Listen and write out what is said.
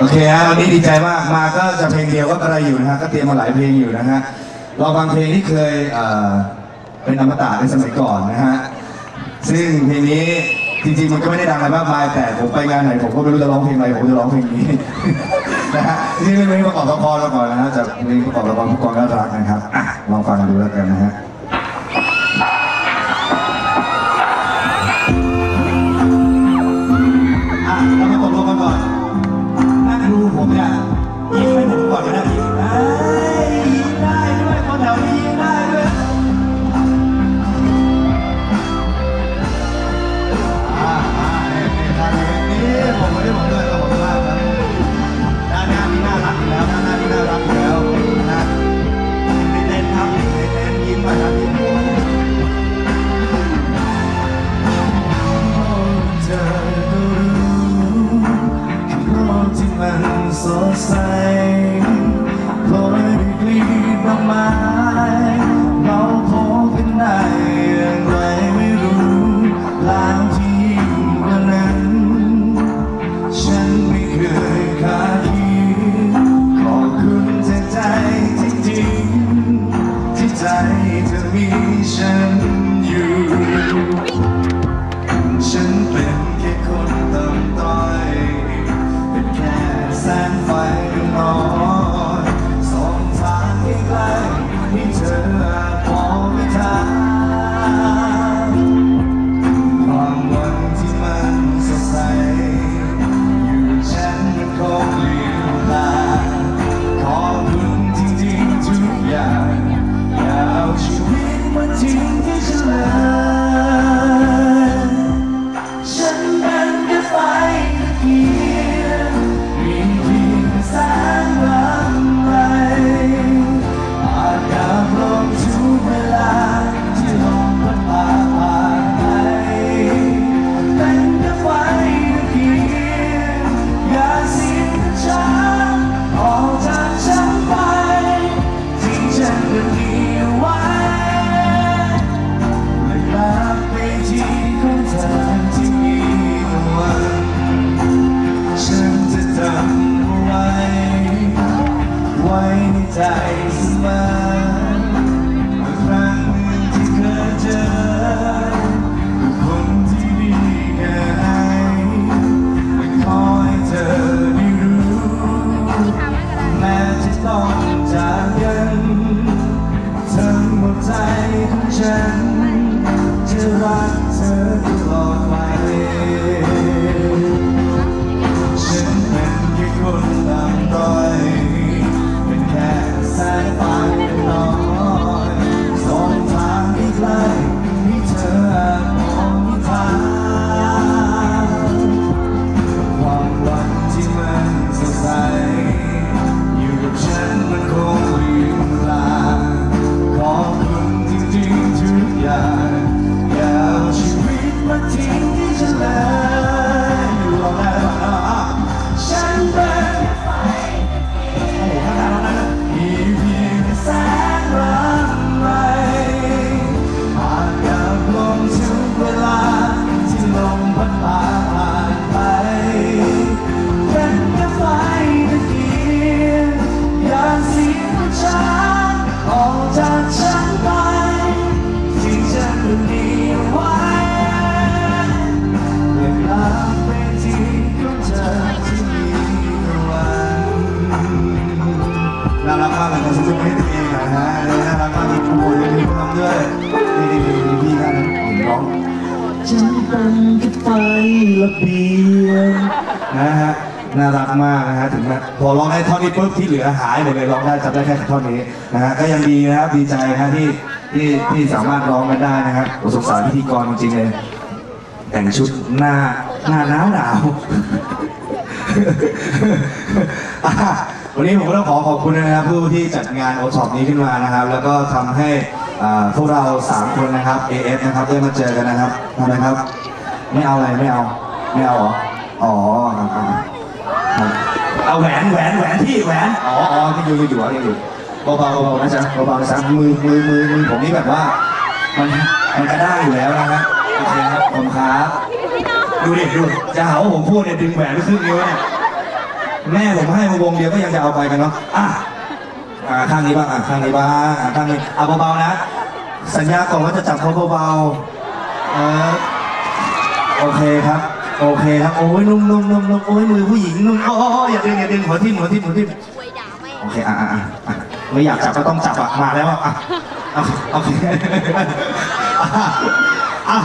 โอเคฮะวันนี้ดีใจมากมาก็จะเพลงเดียวก็กระไรอยู่นะฮะก็เตรียมมาหลายเพลงอยู่นะฮะเราฟังเพลงที่เคยเอ่อเป็นอมตะในสมัยก่อนนะฮะซึ่งเพลงนี้จริงๆมันก็ไม่ได้ดังอะไรมากมายแต่ผมไปงานไหนผมก็ไม่รู้จะร้องเพลงอะไรผมจะร้องเพลงนี้ นะฮะที่เป็นเพลงประกอบละครมาก่อนนะฮะจากเพลงประกอบละครผู้กองน่ารักนะครับอะลองฟังดูแล้วกันนะฮะ ใจของฉันจะรักเธอตลอด น่ารักมากเลยขอสมุดให้ตัวเองหน่อยฮะน่ารักมากที่ทุกคนเลยที่ทำด้วยนี่นี่นี่พี่กันผมร้องฉันเป็นแค่ไฟระเบียงนะฮะน่ารักมากนะฮะถึงแม้พอร้องได้ท่อนนี้ปุ๊บที่เหลือหายหมดเลยร้องได้จำได้แค่ท่อนนี้นะฮะก็ยังดีนะครับดีใจนะฮะที่ที่ที่สามารถร้องกันได้นะครับผมสงสารพิธีกรจริงๆเลยแต่งชุดหน้าหน้าหนาวหนาวอะ วันนี้ผมก็ต้องขอขอบคุณนะครับผู้ที่จัดงานโอท็อปนี้ขึ้นมานะครับ แล้วก็ทำให้อ่าพวกเราสามคนนะครับ AF นะครับได้มาเจอกันนะครับทำไมครับ ไม่เอาอะไรไม่เอาไม่เอาเหรออ๋อครับครับเอาแหวนแหวนแหวนที่แหวนอ๋ออ๋อที่อยู่อยู่อยู่อยู่อยู่เบาๆเบาๆนะจ๊ะเบาๆนะจ๊ะมือมือมือมือผมนี่แบบว่า มันมันก็ได้อยู่แล้วนะฮะโอเคครับผมครับดูดิดูจะหาว่าผมพูดเนี่ยดึงแหวนไปครึ่งนิ้วเนี่ย แม่ผมให้มาวงเดียวก็ยังจะเอาไปกันเนาะอะอ่าข้างนี้บ้างอะข้างนี้บ้างอะข้างนี้เอาเบาๆนะ สัญญาก่อนว่าจะจับเขาเบาๆเออโอเคครับ โอเคครับโอ้ยนุ่มๆนุ่มๆโอ้ยมือผู้หญิงนุ่มโอ้ยอย่าดึงอย่าดึงหัวทิ่มหัวทิ่มหัวทิ่มช่วยด่าแม่โอเคอะอะอะไม่อยากจับก็ต้องจับอะมาแล้วอะอะโอเคอะอะ